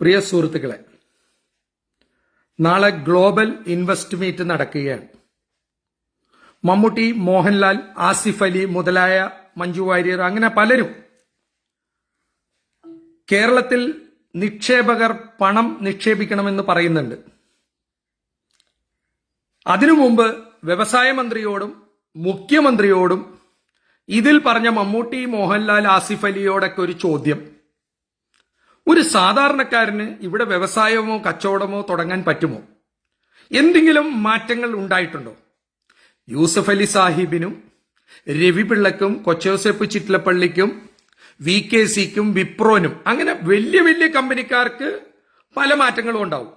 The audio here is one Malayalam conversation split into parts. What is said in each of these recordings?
പ്രിയ സുഹൃത്തുക്കളെ നാളെ ഗ്ലോബൽ ഇൻവെസ്റ്റ് മീറ്റ് നടക്കുകയാണ്. മമ്മൂട്ടി മോഹൻലാൽ ആസിഫ് അലി മുതലായ മഞ്ജു വാര്യർ അങ്ങനെ പലരും കേരളത്തിൽ നിക്ഷേപകർ പണം നിക്ഷേപിക്കണമെന്ന് പറയുന്നുണ്ട്. അതിനു മുമ്പ് വ്യവസായ മന്ത്രിയോടും മുഖ്യമന്ത്രിയോടും ഇതിൽ പറഞ്ഞ മമ്മൂട്ടി മോഹൻലാൽ ആസിഫ് അലിയോടൊക്കെ ഒരു ചോദ്യം. ഒരു സാധാരണക്കാരന് ഇവിടെ വ്യവസായമോ കച്ചവടമോ തുടങ്ങാൻ പറ്റുമോ? എന്തെങ്കിലും മാറ്റങ്ങൾ ഉണ്ടായിട്ടുണ്ടോ? യൂസഫ് അലി സാഹിബിനും രവി പിള്ളക്കും കൊച്ചോസെപ്പ് ചിറ്റിലപ്പള്ളിക്കും വി കെ സിക്കും വിപ്രോനും അങ്ങനെ വലിയ വലിയ കമ്പനിക്കാർക്ക് പല മാറ്റങ്ങളും ഉണ്ടാവും.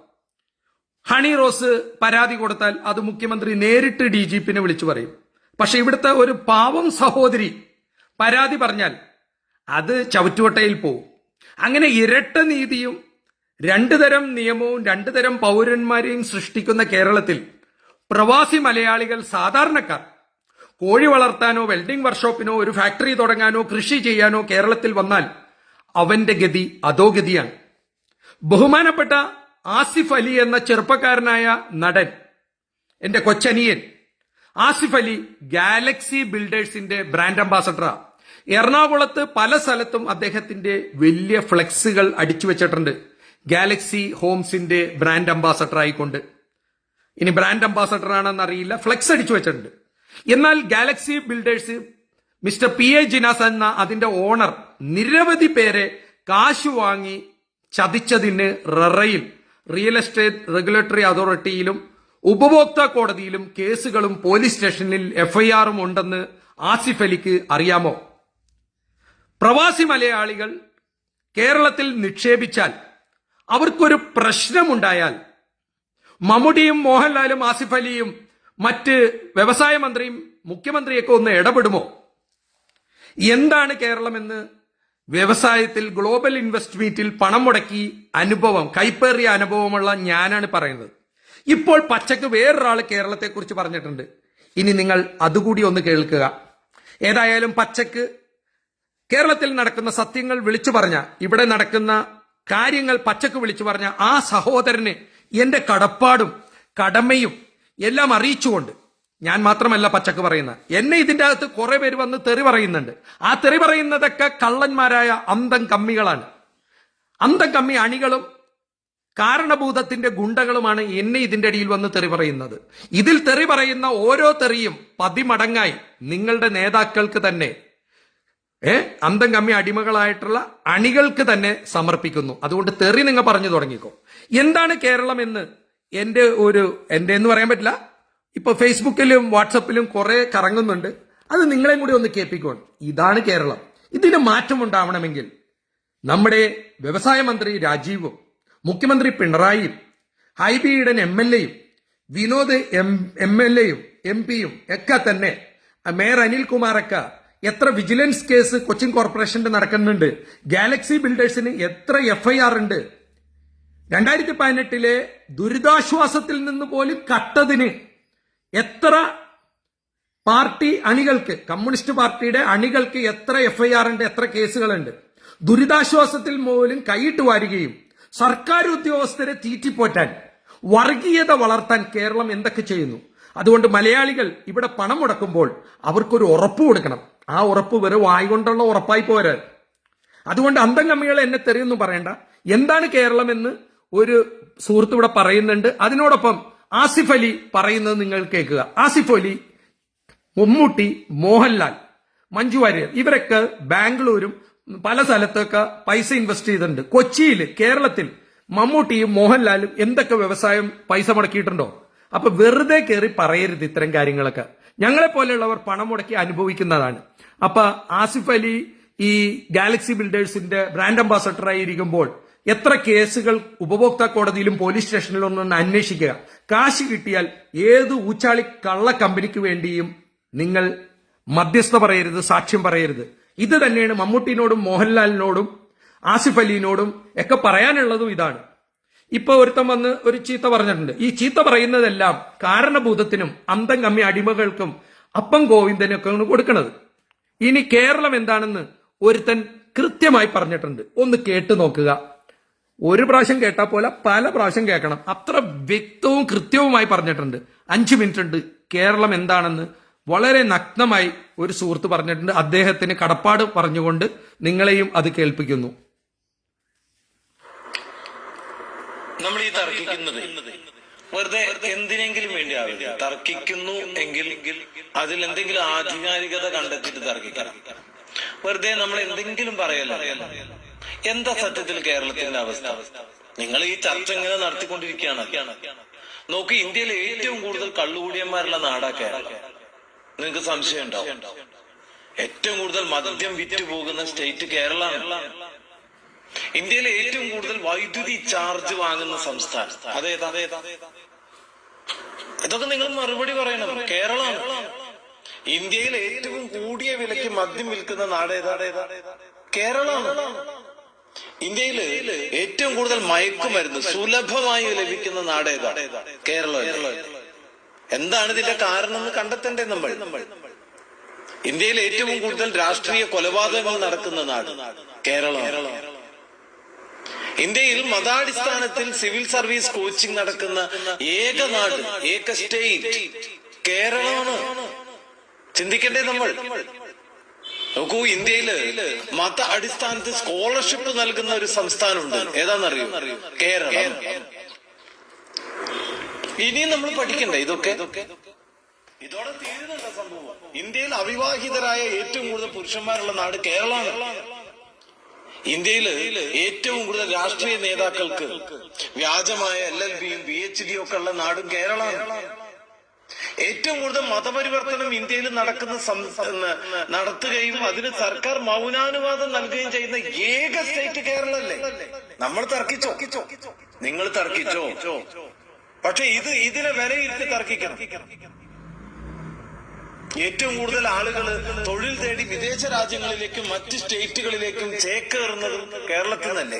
ഹണി റോസ് പരാതി കൊടുത്താൽ അത് മുഖ്യമന്ത്രി നേരിട്ട് ഡി ജി പിന്നെ വിളിച്ചു പറയും. പക്ഷെ ഇവിടുത്തെ ഒരു പാവം സഹോദരി പരാതി പറഞ്ഞാൽ അത് ചവിറ്റുവട്ടയിൽ പോവും. അങ്ങനെ ഇരട്ട നീതിയും രണ്ടു തരം നിയമവും രണ്ടു തരം പൗരന്മാരെയും സൃഷ്ടിക്കുന്ന കേരളത്തിൽ പ്രവാസി മലയാളികൾ സാധാരണക്കാർ കോഴി വളർത്താനോ വെൽഡിംഗ് വർക്ക്ഷോപ്പിനോ ഒരു ഫാക്ടറി തുടങ്ങാനോ കൃഷി ചെയ്യാനോ കേരളത്തിൽ വന്നാൽ അവന്റെ ഗതി അധോഗതിയാണ് ബഹുമാനപ്പെട്ട ആസിഫ് അലി എന്ന ചെറുപ്പക്കാരനായ നടൻ എന്റെ കൊച്ചനിയൻ ആസിഫ് അലി ഗാലക്സി ബിൽഡേഴ്സിന്റെ ബ്രാൻഡ് അംബാസഡറാ. എറണാകുളത്ത് പല സ്ഥലത്തും അദ്ദേഹത്തിന്റെ വലിയ ഫ്ലെക്സുകൾ അടിച്ചു വെച്ചിട്ടുണ്ട്. ഗാലക്സി ഹോംസിന്റെ ബ്രാൻഡ് അംബാസഡർ ആയിക്കൊണ്ട്. ഇനി ബ്രാൻഡ് അംബാസഡർ ആണെന്ന് അറിയില്ല ഫ്ലെക്സ് അടിച്ചു വെച്ചിട്ടുണ്ട്. എന്നാൽ Galaxy Builders mister P A Jinas എന്ന അതിന്റെ ഓണർ നിരവധി പേരെ കാശ് വാങ്ങി ചതിച്ചതിന് ററയിൽ റിയൽ എസ്റ്റേറ്റ് റെഗുലേറ്ററി അതോറിറ്റിയിലും ഉപഭോക്താ കോടതിയിലും കേസുകളും പോലീസ് സ്റ്റേഷനിൽ എഫ്ഐആറും ഉണ്ടെന്ന് ആസിഫ് അലിക്ക് അറിയാമോ? പ്രവാസി മലയാളികൾ കേരളത്തിൽ നിക്ഷേപിച്ചാൽ അവർക്കൊരു പ്രശ്നമുണ്ടായാൽ മമ്മൂട്ടിയും മോഹൻലാലും ആസിഫ് അലിയും മറ്റ് വ്യവസായ മന്ത്രിയും മുഖ്യമന്ത്രിയൊക്കെ ഒന്ന് ഇടപെടുമോ? എന്താണ് കേരളമെന്ന് വ്യവസായത്തിൽ ഗ്ലോബൽ ഇൻവെസ്റ്റ് മീറ്റിൽ പണം മുടക്കി അനുഭവം കൈപ്പേറിയ അനുഭവമുള്ള ഞാനാണ് പറയുന്നത്. ഇപ്പോൾ പച്ചക്ക് വേറൊരാൾ കേരളത്തെക്കുറിച്ച് പറഞ്ഞിട്ടുണ്ട്. ഇനി നിങ്ങൾ അതുകൂടി ഒന്ന് കേൾക്കുക. ഏതായാലും പച്ചക്ക് കേരളത്തിൽ നടക്കുന്ന സത്യങ്ങൾ വിളിച്ചു പറഞ്ഞ ഇവിടെ നടക്കുന്ന കാര്യങ്ങൾ പച്ചക്ക് വിളിച്ചു പറഞ്ഞ ആ സഹോദരന് എന്റെ കടപ്പാടും കടമയും എല്ലാം അറിയിച്ചുകൊണ്ട് ഞാൻ മാത്രമല്ല പച്ചക്ക് പറയുന്ന എന്നെ ഇതിന്റെ അകത്ത് കുറെ പേര് വന്ന് തെറി പറയുന്നുണ്ട്. ആ തെറി പറയുന്നതൊക്കെ കള്ളന്മാരായ അന്തം കമ്മികളാണ്. അന്തം കമ്മി അണികളും കാരണഭൂതത്തിന്റെ ഗുണ്ടകളുമാണ് എന്നെ ഇതിന്റെ അടിയിൽ വന്ന് തെറി പറയുന്നത്. ഇതിൽ തെറി പറയുന്ന ഓരോ തെറിയും പതിമടങ്ങായി നിങ്ങളുടെ നേതാക്കൾക്ക് തന്നെ ഏ? അന്തം കമ്മി അടിമകളായിട്ടുള്ള അണികൾക്ക് തന്നെ സമർപ്പിക്കുന്നു. അതുകൊണ്ട് തെറി നിങ്ങൾ പറഞ്ഞു തുടങ്ങിക്കോ. എന്താണ് കേരളം എന്ന്? എന്റെ ഒരു എന്റെ എന്ന് പറയാൻ പറ്റില്ല. ഇപ്പൊ ഫേസ്ബുക്കിലും വാട്സപ്പിലും കുറെ കറങ്ങുന്നുണ്ട്. അത് നിങ്ങളെയും കൂടി ഒന്ന് കേൾപ്പിക്കണം ഇതാണ് കേരളം. ഇതിന് മാറ്റം ഉണ്ടാവണമെങ്കിൽ നമ്മുടെ വ്യവസായ മന്ത്രി രാജീവും മുഖ്യമന്ത്രി പിണറായിയും ഹൈബി ഈഡൻ എം എൽ എയും വിനോദ് എം എം എൽ എയും എം പിയും ഒക്കെ തന്നെ മേയർ അനിൽകുമാറൊക്കെ എത്ര വിജിലൻസ് കേസ് കൊച്ചിൻ കോർപ്പറേഷന്റെ നടക്കുന്നുണ്ട്? ഗാലക്സി ബിൽഡേഴ്സിന് എത്ര എഫ്ഐആർ ഉണ്ട്? രണ്ടായിരത്തി പതിനെട്ടിലെ ദുരിതാശ്വാസത്തിൽ നിന്ന് പോലും കട്ടതിന് എത്ര പാർട്ടി അണികൾക്ക് കമ്മ്യൂണിസ്റ്റ് പാർട്ടിയുടെ അണികൾക്ക് എത്ര എഫ്ഐആർ ഉണ്ട് എത്ര കേസുകളുണ്ട്? ദുരിതാശ്വാസത്തിൽ പോലും കൈയിട്ട് വാരുകയും സർക്കാർ ഉദ്യോഗസ്ഥരെ തീറ്റിപ്പോറ്റാൻ വർഗീയത വളർത്താൻ കേരളം എന്തൊക്കെ ചെയ്യുന്നു? അതുകൊണ്ട് മലയാളികൾ ഇവിടെ പണം മുടക്കുമ്പോൾ അവർക്കൊരു ഉറപ്പ് കൊടുക്കണം. ആ ഉറപ്പ് വെറും വായികൊണ്ടുള്ള ഉറപ്പായി പോരാ. അതുകൊണ്ട് അന്തം കമ്മികൾ എന്നെ തെറിയൊന്നും പറയണ്ട. എന്താണ് കേരളം എന്ന് ഒരു സുഹൃത്ത് ഇവിടെ പറയുന്നുണ്ട്. അതിനോടൊപ്പം ആസിഫ് അലി പറയുന്നത് നിങ്ങൾ കേൾക്കുക. ആസിഫ് അലി മമ്മൂട്ടി മോഹൻലാൽ മഞ്ജു വാര്യർ ഇവരൊക്കെ ബാംഗ്ലൂരും പല സ്ഥലത്തൊക്കെ പൈസ ഇൻവെസ്റ്റ് ചെയ്തിട്ടുണ്ട്. കൊച്ചിയിൽ കേരളത്തിൽ മമ്മൂട്ടിയും മോഹൻലാലും എന്തൊക്കെ വ്യവസായം പൈസ മുടക്കിയിട്ടുണ്ടോ? അപ്പൊ വെറുതെ കയറി പറയരുത് ഇത്തരം കാര്യങ്ങളൊക്കെ. ഞങ്ങളെ പോലെയുള്ളവർ പണം മുടക്കി അനുഭവിക്കുന്നതാണ്. അപ്പൊ ആസിഫ് അലി ഈ ഗാലക്സി ബിൽഡേഴ്സിന്റെ ബ്രാൻഡ് അംബാസഡർ ആയിരിക്കുമ്പോൾ എത്ര കേസുകൾ ഉപഭോക്താ കോടതിയിലും പോലീസ് സ്റ്റേഷനിലും ഒന്ന് അന്വേഷിക്കുക. കാശ് കിട്ടിയാൽ ഏത് ഊച്ചാളി കള്ള കമ്പനിക്ക് വേണ്ടിയും നിങ്ങൾ മധ്യസ്ഥ പറയരുത് സാക്ഷ്യം പറയരുത്. ഇത് തന്നെയാണ് മമ്മൂട്ടിനോടും മോഹൻലാലിനോടും ആസിഫ് അലിനോടും ഒക്കെ പറയാനുള്ളതും ഇതാണ്. ഇപ്പൊ ഒരുത്തം വന്ന് ഒരു ചീത്ത പറഞ്ഞിട്ടുണ്ട്. ഈ ചീത്ത പറയുന്നതെല്ലാം കാരണഭൂതത്തിനും അന്തം കമ്മി അടിമകൾക്കും അപ്പം ഗോവിന്ദനൊക്കെയാണ് കൊടുക്കുന്നത് ഇനി കേരളം എന്താണെന്ന് ഒരുത്തൻ കൃത്യമായി പറഞ്ഞിട്ടുണ്ട്. ഒന്ന് കേട്ടു നോക്കുക. ഒരു പ്രാവശ്യം കേട്ടാൽ പോലെ പല പ്രാവശ്യം കേൾക്കണം. അത്ര വ്യക്തവും കൃത്യവുമായി പറഞ്ഞിട്ടുണ്ട്. അഞ്ച് മിനിറ്റ് ഉണ്ട് കേരളം എന്താണെന്ന് വളരെ നഗ്നമായി ഒരു സുഹൃത്ത് പറഞ്ഞിട്ടുണ്ട്. അദ്ദേഹത്തിന് കടപ്പാട് പറഞ്ഞുകൊണ്ട് നിങ്ങളെയും അത് കേൾപ്പിക്കുന്നു. നമ്മൾ ഈ തർക്കിക്കുന്നത് വെറുതെ എന്തിനെങ്കിലും വേണ്ടി ആവില്ല തർക്കിക്കുന്നു എങ്കിൽ അതിൽ എന്തെങ്കിലും ആധികാരികത കണ്ടെത്തിയിട്ട് തർക്കിക്കണം. വെറുതെ നമ്മൾ എന്തെങ്കിലും പറയല്ല? എന്താ സത്യത്തിൽ കേരളത്തിന്റെ അവസ്ഥ? നിങ്ങൾ ഈ ചർച്ച ഇങ്ങനെ നടത്തിക്കൊണ്ടിരിക്കുകയാണ്. നോക്ക് ഇന്ത്യയിലെ ഏറ്റവും കൂടുതൽ കള്ളുകൂടിയന്മാരുള്ള നാടാ കേരളം. നിങ്ങൾക്ക് സംശയം ഉണ്ടാവും ഏറ്റവും കൂടുതൽ മദ്യം വിറ്റ് പോകുന്ന സ്റ്റേറ്റ് കേരളമാണ്. ഇന്ത്യയിലെ ഏറ്റവും കൂടുതൽ വൈദ്യുതി ചാർജ് വാങ്ങുന്ന സംസ്ഥാനം. അതേതാ? ഇതൊക്കെ നിങ്ങൾ മറുപടി പറയണം. കേരളം ഇന്ത്യയിൽ ഏറ്റവും കൂടിയ വിലയ്ക്ക് മദ്യം വിൽക്കുന്ന നാട് ഏതാണ് കേരളം ഇന്ത്യയിൽ ഏറ്റവും കൂടുതൽ മയക്കുമരുന്ന് സുലഭമായി ലഭിക്കുന്ന നാട് ഏതാണ് കേരളം എന്താണ് ഇതിന്റെ കാരണം എന്ന് കണ്ടെത്തണ്ടേ നമ്മൾ? ഇന്ത്യയിൽ ഏറ്റവും കൂടുതൽ രാഷ്ട്രീയ കൊലപാതകങ്ങൾ നടക്കുന്ന നാട് കേരളം ഇന്ത്യയിൽ മതാടിസ്ഥാനത്തിൽ സിവിൽ സർവീസ് കോച്ചിങ് നടക്കുന്ന ഏക നാട് ഏക സ്റ്റേറ്റ് കേരളമാണ്. ചിന്തിക്കണ്ടേ നമ്മൾ? നോക്കൂ ഇന്ത്യയിൽ മത അടിസ്ഥാനത്തിൽ സ്കോളർഷിപ്പ് നൽകുന്ന ഒരു സംസ്ഥാനമുണ്ട്. ഏതാണെന്നറിയോ? കേരളം. ഇനിയും നമ്മൾ പഠിക്കണ്ടേ ഇതൊക്കെ? ഇതോടെ തീരുന്നുണ്ട് സംഭവം. ഇന്ത്യയിൽ അവിവാഹിതരായ ഏറ്റവും കൂടുതൽ പുരുഷന്മാരുള്ള നാട് കേരളമാണ്. ഇന്ത്യയിൽ ഏറ്റവും കൂടുതൽ രാഷ്ട്രീയ നേതാക്കൾക്ക് വ്യാജമായ എൽ എൽ ബിയും പി എച്ച് ഡിയും ഒക്കെ ഉള്ള നാടും കേരളമാണ്. ഏറ്റവും കൂടുതൽ മതപരിവർത്തനം ഇന്ത്യയിൽ നടക്കുന്ന നടത്തുകയും അതിന് സർക്കാർ മൗനാനുവാദം നൽകുകയും ചെയ്യുന്ന ഏക സ്റ്റേറ്റ് കേരളല്ലേ? നമ്മൾ തർക്കിച്ചോ? നിങ്ങൾ തർക്കിച്ചോ? പക്ഷെ ഇത് ഇതിനെ വിലയിരുത്തി തർക്കിക്കണം. ഏറ്റവും കൂടുതൽ ആളുകൾ തൊഴിൽ തേടി വിദേശ രാജ്യങ്ങളിലേക്കും മറ്റ് സ്റ്റേറ്റുകളിലേക്കും ചേക്കേറുന്നത് കേരളത്തിൽ തന്നെ.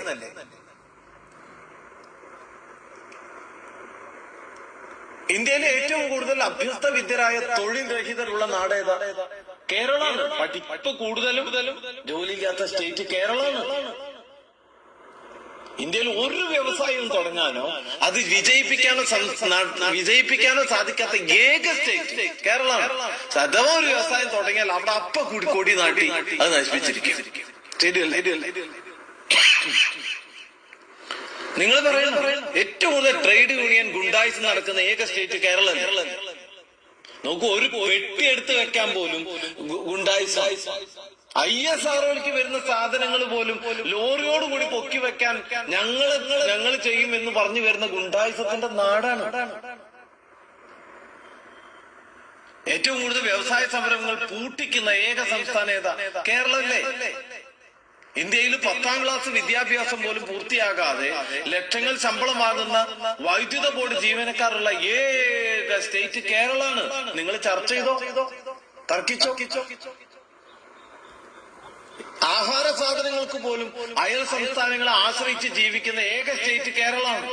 ഇന്ത്യയിലെ ഏറ്റവും കൂടുതൽ അഭ്യസ്ത വിദ്യരായ തൊഴിൽ രഹിതരുള്ള നാട് ഏതാ? കേരളമാണ്. പഠിപ്പ് കൂടുതലും ജോലിയില്ലാത്ത സ്റ്റേറ്റ് കേരളമാണ്. ഇന്ത്യയിൽ ഒരു വ്യവസായം തുടങ്ങാനോ അത് വിജയിപ്പിക്കാനോ വിജയിപ്പിക്കാനോ സാധിക്കാത്ത ഏക സ്റ്റേറ്റ് കേരളമാണ്. അഥവാ ഒരു വ്യവസായം തുടങ്ങിയാൽ അവിടെ അപ്പ കൂടി കൊടി നാട്ടി അത് നശിപ്പിച്ചിരിക്കും. ശരിയല്ല? നിങ്ങൾ പറയുന്നത് ഏറ്റവും കൂടുതൽ ട്രേഡ് യൂണിയൻ ഗുണ്ടായിസ് നടക്കുന്ന ഏക സ്റ്റേറ്റ് കേരളം നോക്കൂ ഒരു വെട്ടി എടുത്ത് വെക്കാൻ പോലും ഗുണ്ടായിസ്. ഐ എസ് ആർഒയിലേക്ക് വരുന്ന സാധനങ്ങൾ പോലും ലോറിയോട് കൂടി പൊക്കി വെക്കാൻ ഞങ്ങൾ ഞങ്ങൾ ചെയ്യും എന്ന് പറഞ്ഞു വരുന്ന ഗുണ്ടായുസത്തിന്റെ നാടാണ്. ഏറ്റവും കൂടുതൽ വ്യവസായ സംരംഭങ്ങൾ പൂട്ടിക്കുന്ന ഏക സംസ്ഥാന ഏതാ? കേരളമല്ലേ? ഇന്ത്യയിൽ പത്താം ക്ലാസ് വിദ്യാഭ്യാസം പോലും പൂർത്തിയാകാതെ ലക്ഷങ്ങൾ ശമ്പളം വാങ്ങുന്ന വൈദ്യുത ബോർഡ് ജീവനക്കാരുള്ള ഏക സ്റ്റേറ്റ് കേരളാണ് നിങ്ങൾ ചർച്ച ചെയ്തോ? തർക്കിച്ചോ? ആഹാര സാധനങ്ങൾക്ക് പോലും അയൽ സംസ്ഥാനങ്ങളെ ആശ്രയിച്ച് ജീവിക്കുന്ന ഏക സ്റ്റേറ്റ് കേരളമാണ്.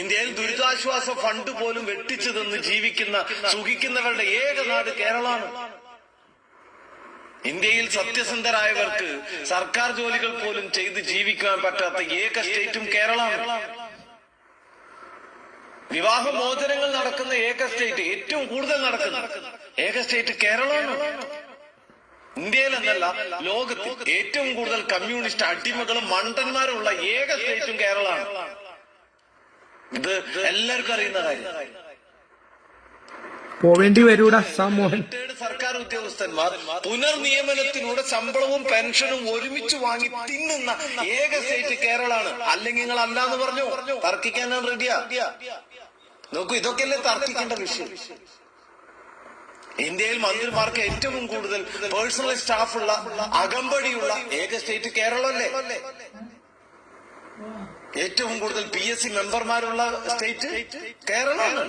ഇന്ത്യയിൽ ദുരിതാശ്വാസ ഫണ്ട് പോലും വെട്ടിച്ചു തന്ന് ജീവിക്കുന്ന സുഖിക്കുന്നവരുടെ ഏക നാട് കേരളമാണ്. ഇന്ത്യയിൽ സത്യസന്ധരായവർക്ക് സർക്കാർ ജോലികൾ പോലും ചെയ്ത് ജീവിക്കാൻ പറ്റാത്ത ഏക സ്റ്റേറ്റും കേരളമാണ്. വിവാഹമോചനങ്ങൾ നടക്കുന്ന ഏക സ്റ്റേറ്റ് ഏറ്റവും കൂടുതൽ നടക്കുന്ന ഏക സ്റ്റേറ്റ് കേരളമാണ്. ഇന്ത്യയിൽ എന്നല്ല ലോകത്തിൽ ഏറ്റവും കൂടുതൽ കമ്മ്യൂണിസ്റ്റ് അടിമകളും മണ്ടന്മാരുള്ള ഏക സ്റ്റേറ്റും കേരളമാണ്. ഇത് എല്ലാവർക്കും അറിയുന്ന കാര്യം. പോവേണ്ടി വരൂടാ മോഹൻ സർക്കാർ ഉദ്യോഗസ്ഥന്മാർ പുനർനിയമനത്തിലൂടെ ശമ്പളവും പെൻഷനും ഒരുമിച്ച് വാങ്ങി തിന്നുന്ന ഏക സ്റ്റേറ്റ് കേരളാണ് അല്ലെങ്കിൽ നിങ്ങൾ അല്ലാന്ന് പറഞ്ഞു? തർക്കിക്കാൻ ഞാൻ റെഡിയാ നോക്കൂ ഇതൊക്കെയല്ലേ തർക്കിക്കേണ്ട വിഷയം. ഇന്ത്യയിൽ മന്ത്രിമാർക്ക് ഏറ്റവും കൂടുതൽ പേഴ്സണൽ സ്റ്റാഫുള്ള അകമ്പടിയുള്ള ഏക സ്റ്റേറ്റ് കേരളമല്ലേ? ഏറ്റവും കൂടുതൽ പി എസ് സി മെമ്പർമാരുള്ള സ്റ്റേറ്റ് കേരളമാണ്.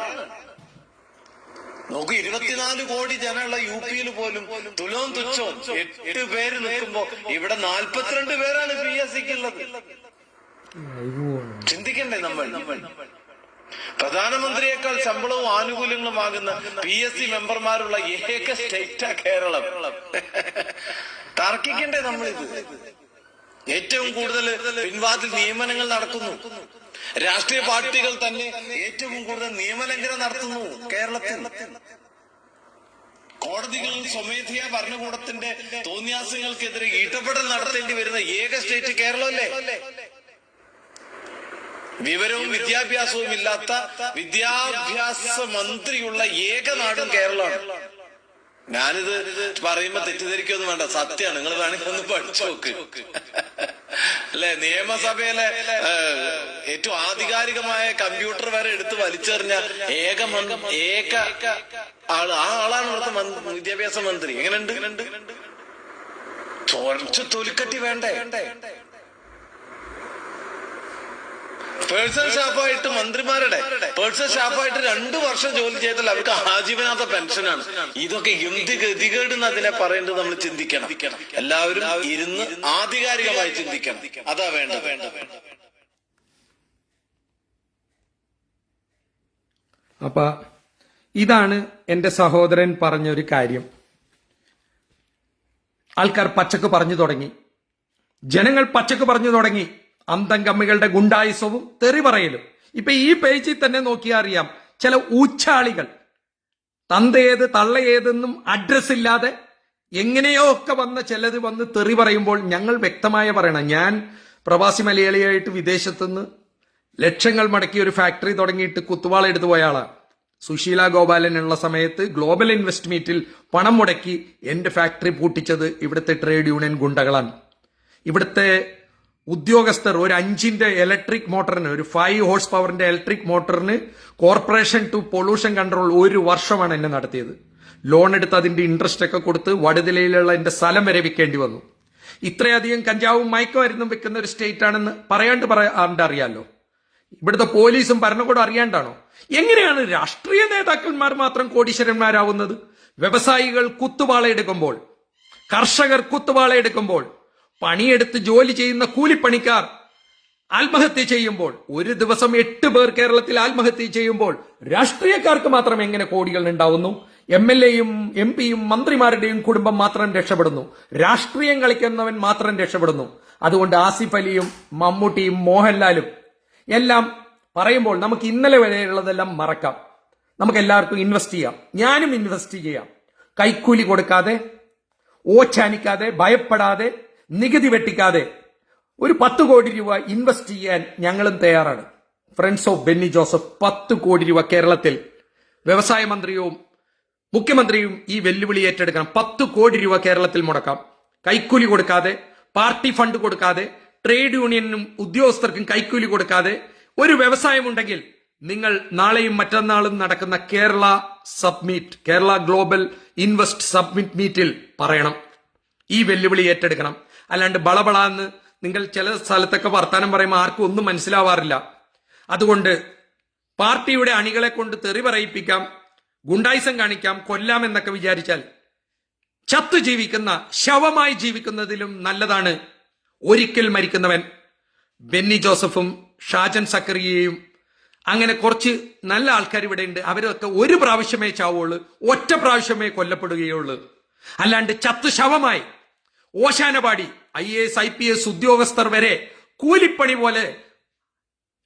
നോക്കൂ ഇരുപത്തിനാല് കോടി ജനമുള്ള യു പിയിൽ പോലും തുലവും തുച്ഛവും എട്ട് പേര് നിൽക്കുമ്പോ ഇവിടെ നാൽപ്പത്തിരണ്ട് പേരാണ് പി എസ് സിക്ക് ഉള്ളത്. ചിന്തിക്കണ്ടേ നമ്മൾ? പ്രധാനമന്ത്രിയേക്കാൾ ശമ്പളവും ആനുകൂല്യങ്ങളും വാങ്ങുന്ന പി എസ് സി മെമ്പർമാരുള്ള ഏക സ്റ്റേറ്റ് കേരളം. തർക്കിക്കണ്ടേ നമ്മളിത്? ഏറ്റവും കൂടുതൽ പിൻവാതിൽ നിയമനങ്ങൾ നടക്കുന്നു. രാഷ്ട്രീയ പാർട്ടികൾ തന്നെ ഏറ്റവും കൂടുതൽ നിയമലംഘനം നടത്തുന്നു കേരളത്തിൽ. കോടതികളിൽ സ്വമേധയാ ഭരണകൂടത്തിന്റെ തോന്നിയാസങ്ങൾക്കെതിരെ ഇടപെടൽ നടത്തേണ്ടി വരുന്ന ഏക സ്റ്റേറ്റ് കേരളമല്ലേ? വിവരവും വിദ്യാഭ്യാസവും ഇല്ലാത്ത വിദ്യാഭ്യാസ മന്ത്രിയുള്ള ഏക നാടും കേരളമാണ്. ഞാനിത് പറയുമ്പോ തെറ്റിദ്ധരിക്കൊന്നും വേണ്ട. സത്യമാണ് നിങ്ങൾ വേണമെങ്കിൽ ഒന്ന് പഠിച്ചു നോക്ക്. അല്ലെ? നിയമസഭയിലെ ഏറ്റവും ആധികാരികമായ കമ്പ്യൂട്ടർ വരെ എടുത്ത് വലിച്ചെറിഞ്ഞ ഏക ഏക ആൾ. ആ ആളാണ് ഇവിടുത്തെ വിദ്യാഭ്യാസ മന്ത്രി. എങ്ങനെയുണ്ട്? കുറച്ച് തൊലിക്കട്ടി വേണ്ടേ? പേഴ്സണൽ സ്റ്റാഫായിട്ട് മന്ത്രിമാരുടെ പേഴ്സണൽ സ്റ്റാഫായിട്ട് രണ്ടു വർഷം ജോലി ചെയ്താൽ അവർക്ക് ആജീവനാഥ പെൻഷനാണ്. ഇതൊക്കെ എന്ത് ഗതികേട് അതിനെ പറയേണ്ടത് നമ്മൾ ചിന്തിക്കണം. എല്ലാവരും ഇരുന്ന് ആധികാരികമായി ചിന്തിക്കണം. അതാ വേണ്ട വേണ്ട അപ്പൊ ഇതാണ് എന്റെ സഹോദരൻ പറഞ്ഞ ഒരു കാര്യം. ആൾക്കാർ പച്ചക്ക് പറഞ്ഞു തുടങ്ങി. ജനങ്ങൾ പച്ചക്ക് പറഞ്ഞു തുടങ്ങി. അന്തംകമ്മികളുടെ ഗുണ്ടായുസവും തെറി പറയലും ഇപ്പൊ ഈ പേജിൽ തന്നെ നോക്കിയാൽ അറിയാം ചില ഊച്ചാളികൾ തന്തയേത് തള്ളയേതെന്നും അഡ്രസ് ഇല്ലാതെ എങ്ങനെയോ ഒക്കെ വന്ന ചിലത് വന്ന് തെറി പറയുമ്പോൾ ഞങ്ങൾ വ്യക്തമായ പറയണം. ഞാൻ പ്രവാസി മലയാളിയായിട്ട് വിദേശത്തുനിന്ന് ലക്ഷങ്ങൾ മടക്കി ഒരു ഫാക്ടറി തുടങ്ങിയിട്ട് കുത്തുവാള എടുത്തു പോയ ആളാണ് സുശീല ഗോപാലൻ ഉള്ള സമയത്ത് ഗ്ലോബൽ ഇൻവെസ്റ്റ് മീറ്റിൽ പണം മുടക്കി എന്റെ ഫാക്ടറി പൂട്ടിച്ചത് ഇവിടുത്തെ ട്രേഡ് യൂണിയൻ ഗുണ്ടകളാണ്. ഇവിടുത്തെ ഉദ്യോഗസ്ഥർ ഒരു അഞ്ചിന്റെ ഇലക്ട്രിക് മോട്ടറിന് ഒരു ഫൈവ് ഹോഴ്സ് പവറിന്റെ ഇലക്ട്രിക് മോട്ടറിന് കോർപ്പറേഷൻ ടു പൊല്യൂഷൻ കൺട്രോൾ ഒരു വർഷമാണ് എന്നെ നടത്തിയത്. ലോൺ എടുത്ത് അതിന്റെ ഇൻട്രസ്റ്റ് ഒക്കെ കൊടുത്ത് വടുതലയിലുള്ള എന്റെ സ്ഥലം വരെ വിൽക്കേണ്ടി വന്നു. ഇത്രയധികം കഞ്ചാവും മയക്കുമരുന്നും വിൽക്കുന്ന ഒരു സ്റ്റേറ്റ് ആണെന്ന് പറയാണ്ട് പറയാണ്ട് അറിയാലോ? ഇവിടുത്തെ പോലീസും ഭരണകൂടം അറിയാണ്ടാണോ? എങ്ങനെയാണ് രാഷ്ട്രീയ നേതാക്കന്മാർ മാത്രം കോടീശ്വരന്മാരാവുന്നത്? വ്യവസായികൾ കുത്തുവാളയെടുക്കുമ്പോൾ കർഷകർ കുത്തുവാളയെടുക്കുമ്പോൾ പണിയെടുത്ത് ജോലി ചെയ്യുന്ന കൂലിപ്പണിക്കാർ ആത്മഹത്യ ചെയ്യുമ്പോൾ ഒരു ദിവസം എട്ട് പേർ കേരളത്തിൽ ആത്മഹത്യ ചെയ്യുമ്പോൾ രാഷ്ട്രീയക്കാർക്ക് മാത്രം എങ്ങനെ കോടികൾ ഉണ്ടാവുന്നു? എം എൽ എയും എം പിയും മന്ത്രിമാരുടെയും കുടുംബം മാത്രം രക്ഷപ്പെടുന്നു. രാഷ്ട്രീയം കളിക്കുന്നവൻ മാത്രം രക്ഷപ്പെടുന്നു. അതുകൊണ്ട് ആസിഫ് അലിയും മമ്മൂട്ടിയും മോഹൻലാലും എല്ലാം പറയുമ്പോൾ നമുക്ക് ഇന്നലെ വരെയുള്ളതെല്ലാം മറക്കാം. നമുക്ക് എല്ലാവർക്കും ഇൻവെസ്റ്റ് ചെയ്യാം. ഞാനും ഇൻവെസ്റ്റ് ചെയ്യാം. കൈക്കൂലി കൊടുക്കാതെ ഓച്ചാനിക്കാതെ ഭയപ്പെടാതെ നികുതി വെട്ടിക്കാതെ ഒരു പത്ത് കോടി രൂപ ഇൻവെസ്റ്റ് ചെയ്യാൻ ഞങ്ങളും തയ്യാറാണ്. ഫ്രണ്ട്സ് ഓഫ് ബെന്നി ജോസഫ് പത്ത് കോടി രൂപ കേരളത്തിൽ വ്യവസായ മന്ത്രിയും മുഖ്യമന്ത്രിയും ഈ വെല്ലുവിളി ഏറ്റെടുക്കണം. പത്ത് കോടി രൂപ കേരളത്തിൽ മുടക്കാം. കൈക്കൂലി കൊടുക്കാതെ പാർട്ടി ഫണ്ട് കൊടുക്കാതെ ട്രേഡ് യൂണിയനും ഉദ്യോഗസ്ഥർക്കും കൈക്കൂലി കൊടുക്കാതെ ഒരു വ്യവസായമുണ്ടെങ്കിൽ നിങ്ങൾ നാളെയും മറ്റന്നാളും നടക്കുന്ന Kerala submit Kerala global invest submit മീറ്റിൽ പറയണം. ഈ വെല്ലുവിളി ഏറ്റെടുക്കണം. അല്ലാണ്ട് ബളബളാന്ന് നിങ്ങൾ ചില സ്ഥലത്തൊക്കെ വർത്തമാനം പറയുമ്പോൾ ആർക്കും ഒന്നും മനസ്സിലാവാറില്ല. അതുകൊണ്ട് പാർട്ടിയുടെ അണികളെ കൊണ്ട് തെറി പറയിപ്പിക്കാം ഗുണ്ടായിസം കാണിക്കാം കൊല്ലാം എന്നൊക്കെ വിചാരിച്ചാൽ ചത്തു ജീവിക്കുന്ന ശവമായി ജീവിക്കുന്നതിലും നല്ലതാണ് ഒരിക്കൽ മരിക്കുന്നവൻ. ബെന്നി ജോസഫും ഷാജൻ സക്കറിയയും അങ്ങനെ കുറച്ച് നല്ല ആൾക്കാർ ഇവിടെ ഉണ്ട് അവരൊക്കെ ഒരു പ്രാവശ്യമേ ചാവുള്ളൂ ഒറ്റ പ്രാവശ്യമേ കൊല്ലപ്പെടുകയുള്ളൂ. അല്ലാണ്ട് ചത്തു ശവമായി ഓശാനപാടി I A S I P S ഉദ്യോഗസ്ഥർ വരെ കൂലിപ്പണി പോലെ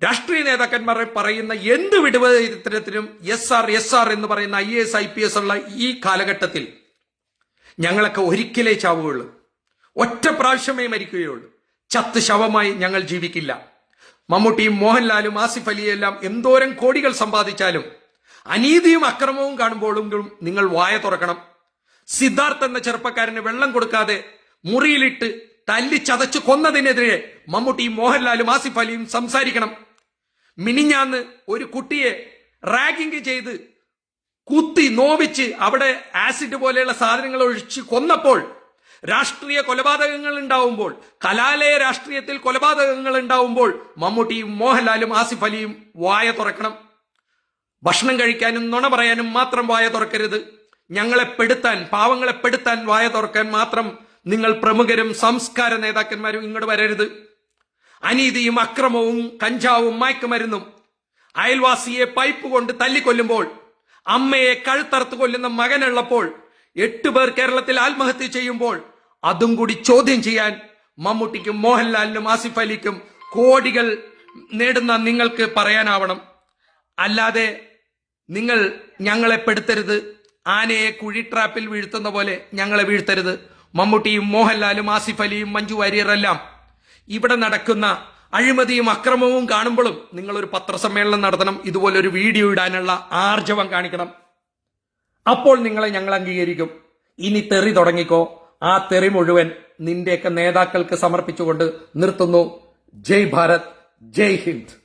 രാഷ്ട്രീയ നേതാക്കന്മാരെ പറയുന്ന എന്ത് വിടുവത്തിനും എസ് ആർ എസ് ആർ എന്ന് പറയുന്ന I S I P S ഉള്ള ഈ കാലഘട്ടത്തിൽ ഞങ്ങളൊക്കെ ഒരിക്കലേ ചാവുകയുള്ളൂ. ഒറ്റ പ്രാവശ്യമേ മരിക്കുകയുള്ളൂ. ചത്ത് ശവമായി ഞങ്ങൾ ജീവിക്കില്ല. മമ്മൂട്ടിയും മോഹൻലാലും ആസിഫ് അലിയും എല്ലാം എന്തോരം കോടികൾ സമ്പാദിച്ചാലും അനീതിയും അക്രമവും കാണുമ്പോഴും നിങ്ങൾ വായ തുറക്കണം. സിദ്ധാർത്ഥ് എന്ന ചെറുപ്പക്കാരന് വെള്ളം കൊടുക്കാതെ മുറിയിലിട്ട് തല്ലി ചതച്ചു കൊന്നതിനെതിരെ മമ്മൂട്ടിയും മോഹൻലാലും ആസിഫ് അലിയും സംസാരിക്കണം. മിനിഞ്ഞാന്ന് ഒരു കുട്ടിയെ റാഗിംഗ് ചെയ്ത് കുത്തി നോവിച്ച് അവിടെ ആസിഡ് പോലെയുള്ള സാധനങ്ങൾ ഒഴിച്ച് കൊന്നപ്പോൾ രാഷ്ട്രീയ കൊലപാതകങ്ങൾ ഉണ്ടാവുമ്പോൾ കലാലയ രാഷ്ട്രീയത്തിൽ കൊലപാതകങ്ങൾ ഉണ്ടാവുമ്പോൾ മമ്മൂട്ടിയും മോഹൻലാലും ആസിഫ് അലിയും വായ തുറക്കണം. ഭക്ഷണം കഴിക്കാനും നുണ പറയാനും മാത്രം വായ തുറക്കരുത്. ഞങ്ങളെ പെടുത്താൻ പാവങ്ങളെ പെടുത്താൻ വായ തുറക്കാൻ മാത്രം നിങ്ങൾ പ്രമുഖരും സംസ്കാര നേതാക്കന്മാരും ഇങ്ങോട്ട് വരരുത്. അനീതിയും അക്രമവും കഞ്ചാവും മയക്കുമരുന്നും അയൽവാസിയെ പൈപ്പ് കൊണ്ട് തല്ലിക്കൊല്ലുമ്പോൾ അമ്മയെ കഴുത്തറുത്ത് കൊല്ലുന്ന മകനുള്ളപ്പോൾ എട്ട് പേർ കേരളത്തിൽ ആത്മഹത്യ ചെയ്യുമ്പോൾ അതും കൂടി ചോദ്യം ചെയ്യാൻ മമ്മൂട്ടിക്കും മോഹൻലാലിനും ആസിഫ് അലിക്കും കോടികൾ നേടുന്ന നിങ്ങൾക്ക് പറയാനാവണം. അല്ലാതെ നിങ്ങൾ ഞങ്ങളെ പെടുത്തരുത്. ആനയെ കുഴിട്രാപ്പിൽ വീഴ്ത്തുന്ന പോലെ ഞങ്ങളെ വീഴ്ത്തരുത്. മമ്മൂട്ടിയും മോഹൻലാലും ആസിഫ് അലിയും മഞ്ജു വാര്യറെല്ലാം ഇവിടെ നടക്കുന്ന അഴിമതിയും അക്രമവും കാണുമ്പോഴും നിങ്ങളൊരു പത്രസമ്മേളനം നടത്തണം ഇതുപോലൊരു വീഡിയോ ഇടാനുള്ള ആർജവം കാണിക്കണം. അപ്പോൾ നിങ്ങളെ ഞങ്ങൾ അംഗീകരിക്കും. ഇനി തെറി തുടങ്ങിക്കോ. ആ തെറി മുഴുവൻ നിന്റെയൊക്കെ നേതാക്കൾക്ക് സമർപ്പിച്ചുകൊണ്ട് നിർത്തുന്നു. ജയ് ഭാരത് ജയ് ഹിന്ദ്.